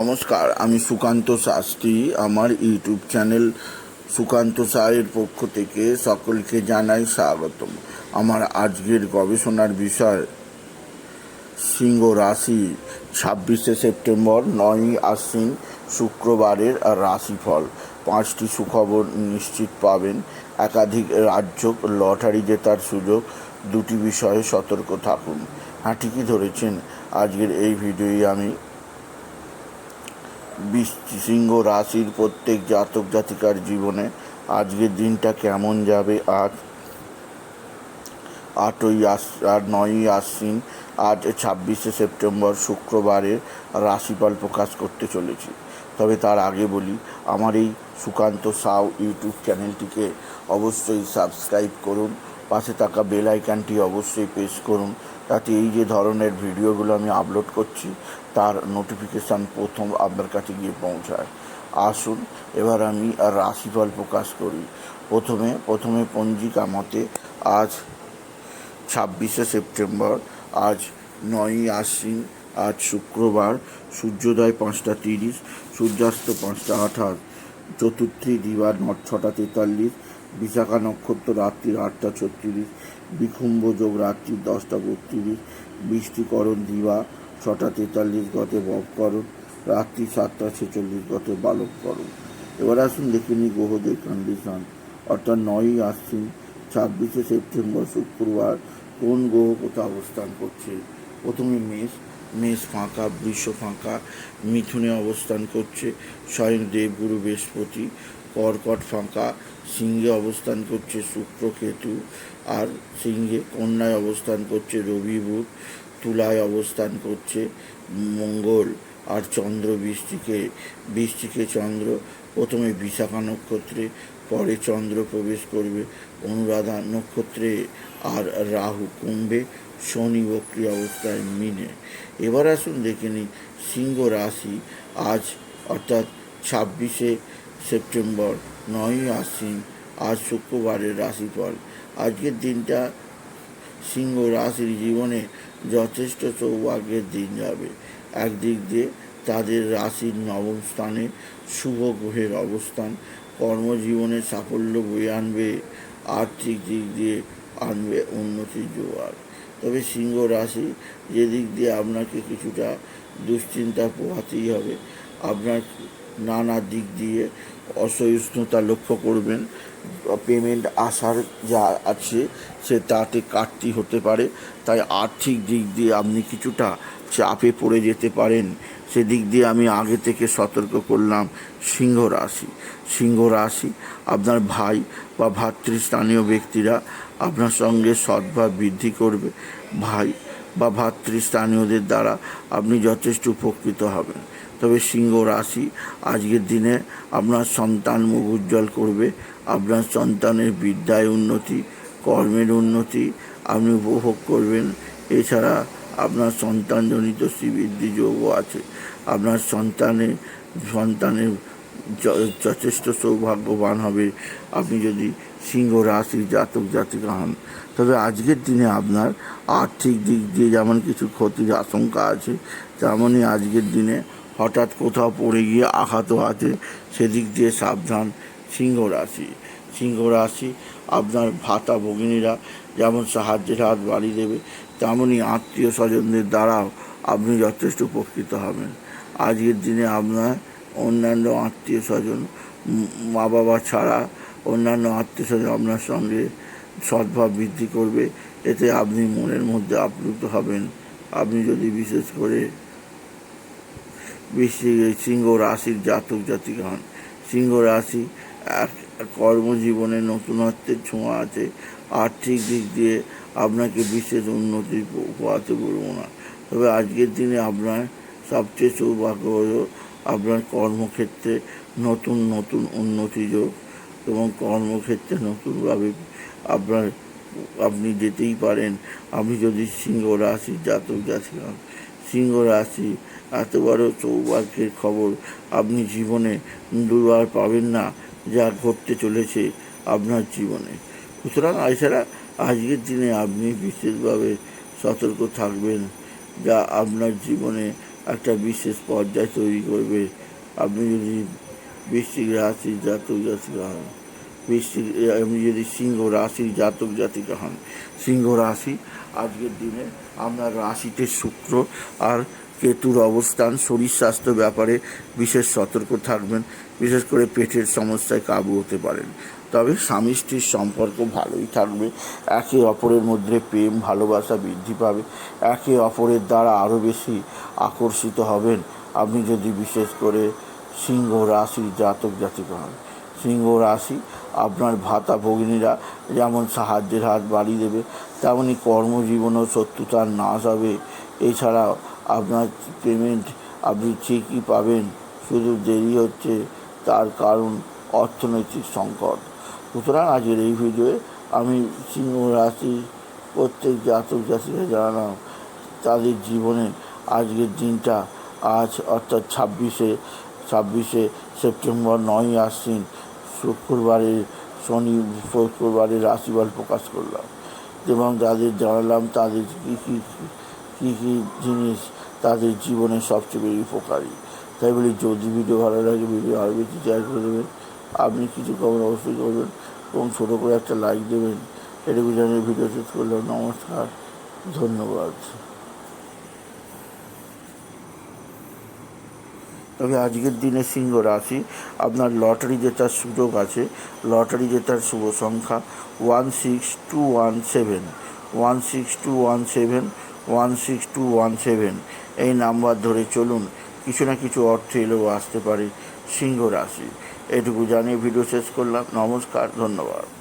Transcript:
নমস্কার, আমি সুকান্ত শাস্ত্রী। আমার ইউটিউব চ্যানেল সুকান্ত সায়ের পক্ষ থেকে সকলকে জানাই স্বাগতম। আমার আজকের গবেষণার বিষয়, সিংহ রাশি, ছাব্বিশে সেপ্টেম্বর, নয়ই আশ্বিন, শুক্রবারের রাশিফল। পাঁচটি সুখবর নিশ্চিত পাবেন। একাধিক রাজ্য লটারি জেতার সুযোগ, দুটি বিষয়ে সতর্ক থাকুন। হ্যাঁ ঠিকই ধরেছেন? আজকের এই ভিডিওই আমি সিংহ রাশির প্রত্যেক জাতক জাতিকার জীবনে আজকের দিনটা কেমন যাবে? আজ আটই আস, আর নয়ই আশ্বিন, আজ ছাব্বিশে সেপ্টেম্বর শুক্রবারের রাশিফল প্রকাশ করতে চলেছি। তবে তার আগে বলি, আমার এই সুকান্ত সাউ ইউটিউব চ্যানেলটিকে অবশ্যই সাবস্ক্রাইব করুন। পাশে থাকা বেল আইকনটি অবশ্যই প্রেস করুন। তাতে এই যে ধরনের ভিডিওগুলো আমি আপলোড করছি, তার নোটিফিকেশান প্রথম আপনার কাছে গিয়ে পৌঁছায়। আসুন, এবার আমি রাশিফল প্রকাশ করি। প্রথমে প্রথমে পঞ্জিকা মতে আজ ছাব্বিশে সেপ্টেম্বর, আজ নয়ই আশ্বিন, আজ শুক্রবার, সূর্যোদয় পাঁচটা তিরিশ, সূর্যাস্ত পাঁচটা আঠাশ, চতুর্থী দিবা ছটা তেতাল্লিশ বিশাখা নক্ষত্র রাত্রির আটটা ছত্রিশ বিকুম্ভ যোগ রাত্রি দশটা বত্রিশ, বৃষ্টিকরণ দিবা ছটা তেতাল্লিশ গতে ববকরণ রাত্রি সাতটা ছেচল্লিশ গতে বালককরণ এবার আসুন দেখে নিই গ্রহদের কন্ডিশন অর্থাৎ নয়ই আশ্বিন, ছাব্বিশে সেপ্টেম্বর, শুক্রবার কোন গ্রহ কোথাও অবস্থান করছে? প্রথমে মেষ মেষ ফাঁকা, বৃষ ফাঁকা, মিথুনে অবস্থান করছে, স্বয়ং দেবগুরু বৃহস্পতি কর্কট ফাঁকা, সিংহে অবস্থান করছে শুক্র কেতু আর সিংহে কন্যায় অবস্থান করছে রবি বুধ, তুলায় অবস্থান করছে মঙ্গল, আর চন্দ্র বৃষ্টিকে বৃষ্টিকে চন্দ্র, প্রথমে বিশাখা নক্ষত্রে, পরে চন্দ্র প্রবেশ করবে অনুরাধা নক্ষত্রে, আর রাহু কুম্ভে, শনি বক্রি অবস্থায় মিনে। এবার আসুন দেখে নিই সিংহ রাশি আজ, অর্থাৎ ছাব্বিশে সেপ্টেম্বর নয়ই আশ্বিন, আজ শুক্রবারের রাশিফল। আজকের দিনটা সিংহ রাশির জীবনে যথেষ্ট সৌভাগ্যের দিন যাবে। একদিক দিয়ে তাদের রাশির নবম স্থানে শুভ গ্রহের অবস্থান, কর্মজীবনে সাফল্য বয়ে আনবে, আর্থিক দিক দিয়ে আনবে উন্নতির জোয়ার। তবে সিংহ রাশি যেদিক দিয়ে আপনাকে কিছুটা দুশ্চিন্তা পোহাতেই হবে, আপনার নানা দিক দিয়ে অসহিষ্ণুতা লক্ষ্য করবেন। পেমেন্ট আসার যা আছে, সে তাতে কাটতি হতে পারে। তাই আর্থিক দিক দিয়ে আপনি কিছুটা চাপে পড়ে যেতে পারেন। সেদিক দিয়ে আমি আগে থেকে সতর্ক করলাম সিংহ রাশি। সিংহ রাশি, আপনার ভাই বা ভাতৃস্থানীয় ব্যক্তিরা আপনার সঙ্গে সদ্ভাব বৃদ্ধি করবে। ভাই বা ভাতৃস্থানীয়দের দ্বারা আপনি যথেষ্ট উপকৃত হবেন। তবে সিংহ রাশি আজকের দিনে আপনার সন্তান মুখ উজ্জ্বল করবে, আপনার সন্তানের বিদ্যায় উন্নতি, কর্মের উন্নতি আপনি উপভোগ করবেন। এছাড়া আপনার সন্তানজনিত শ্রীবৃদ্ধি যোগও আছে। আপনার সন্তানে, সন্তানের যথেষ্ট সৌভাগ্যবান হবে। আপনি যদি সিংহ রাশির জাতক জাতিকা হন তবে আজকের দিনে আপনার আর্থিক দিক দিয়ে যেমন কিছু ক্ষতির আশঙ্কা আছে, তেমনই আজকের দিনে হঠাৎ কোথাও পড়ে গিয়ে আঘাতও আছে, সেদিক দিয়ে সাবধান সিংহ রাশি। সিংহ রাশি আপনার ভাতা ভগিনীরা যেমন সাহায্যের হাত বাড়িয়ে দেবে, তেমনই আত্মীয় স্বজনদের দ্বারাও আপনি যথেষ্ট উপকৃত হবেন। আজকের দিনে আপনার অন্যান্য আত্মীয় স্বজন মা বাবা ছাড়া অন্যান্য আত্মীয় স্বজন আপনার সঙ্গে সদ্ভাব বৃদ্ধি করবে, এতে আপনি মনের মধ্যে আপ্লুত হবেন। আপনি যদি বিশেষ করে সিংহ রাশির জাতক জাতিকা হন, সিংহ রাশি এক কর্মজীবনে নতুনত্বের ছোঁয়া আছে, আর্থিক দিক দিয়ে আপনাকে বিশেষ উন্নতি পোয়াতে বলব না। তবে আজকের দিনে আপনার সবচেয়ে সৌভাগ্য হলো আপনার কর্মক্ষেত্রে নতুন নতুন উন্নতি যোগ। এবং কর্মক্ষেত্রে নতুনভাবে আপনার, আপনি যেতেই পারেন। আপনি যদি সিংহ রাশির জাতক যাচ্ছিলাম সিংহ রাশি এত বড় সৌভাগ্যের খবর আপনি জীবনে দুবার পাবেন না, যা ঘটতে চলেছে আপনার জীবনে। সুতরাং এছাড়া আজকের দিনে আপনি বিশেষভাবে সতর্ক থাকবেন, যা আপনার জীবনে একটা বিশেষ পর্যায় তৈরি করবে। আপনি যদি বৃশ্চিক রাশির জাতক জাতিকা হন। বৃশ্চিক আপনি যদি সিংহ রাশির জাতক জাতিকা হন, সিংহ রাশি, আজকের দিনে আপনার রাশিতে শুক্র আর কেতুর অবস্থান, শরীর স্বাস্থ্য ব্যাপারে বিশেষ সতর্ক থাকবেন, বিশেষ করে পেটের সমস্যায় কাবু হতে পারেন। তবে স্বামী স্ত্রীর সম্পর্ক ভালোই থাকবে, একে অপরের মধ্যে প্রেম, ভালোবাসা বৃদ্ধি পাবে, একে অপরের দ্বারা আরও বেশি আকর্ষিত হবেন। আপনি যদি বিশেষ করে সিংহ রাশি জাতক জাতিকা হন সিংহ রাশি আপনার ভাতা ভগিনীরা যেমন সাহায্যের হাত বাড়িয়ে দেবে তেমনই কর্মজীবনেও শত্রুতার নাশ হবে। এছাড়াও আপনার পেমেন্ট আপনি ঠিকই পাবেন, শুধু দেরি হচ্ছে তার কারণ অর্থনৈতিক সংকট। সুতরাং আজকের এই ভিডিওয়ে আমি সিংহ রাশি প্রত্যেক জাতক জাতিকে জানালাম, তাদের জীবনে আজকের দিনটা আজ অর্থাৎ ছাব্বিশে ছাব্বিশে সেপ্টেম্বর নয়ই আশ্বিন শুক্রবারে শনি শুক্রবারে রাশিফল প্রকাশ করলাম। এবং তাদের জানালাম তাদের কী কী কী কী জিনিস তাদের জীবনে সবচেয়ে বেশি উপকারী। তাই বলি, যদি ভিডিও ভালো লাগে, ভিডিও আরও বেশি শেয়ার করে দেবেন। আপনি কিছু কমেন্ট অবশ্যই করবেন এবং ছোটো করে একটা লাইক দেবেন। এটুকু জানিয়ে ভিডিও শেষ করলাম। নমস্কার। ধন্যবাদ। তবে আজকের দিনে সিংহ রাশি, আপনার লটারি জেতার সুযোগ আছে। লটারি জেতার শুভ সংখ্যা one six two one seven, one six two one seven, one six two one seven. এই নাম্বার ধরে চলুন, কিছু না কিছু অর্থ এলেও আসতে পারে সিংহ রাশি। এটুকু জানিয়ে ভিডিও শেষ করলাম। নমস্কার, ধন্যবাদ।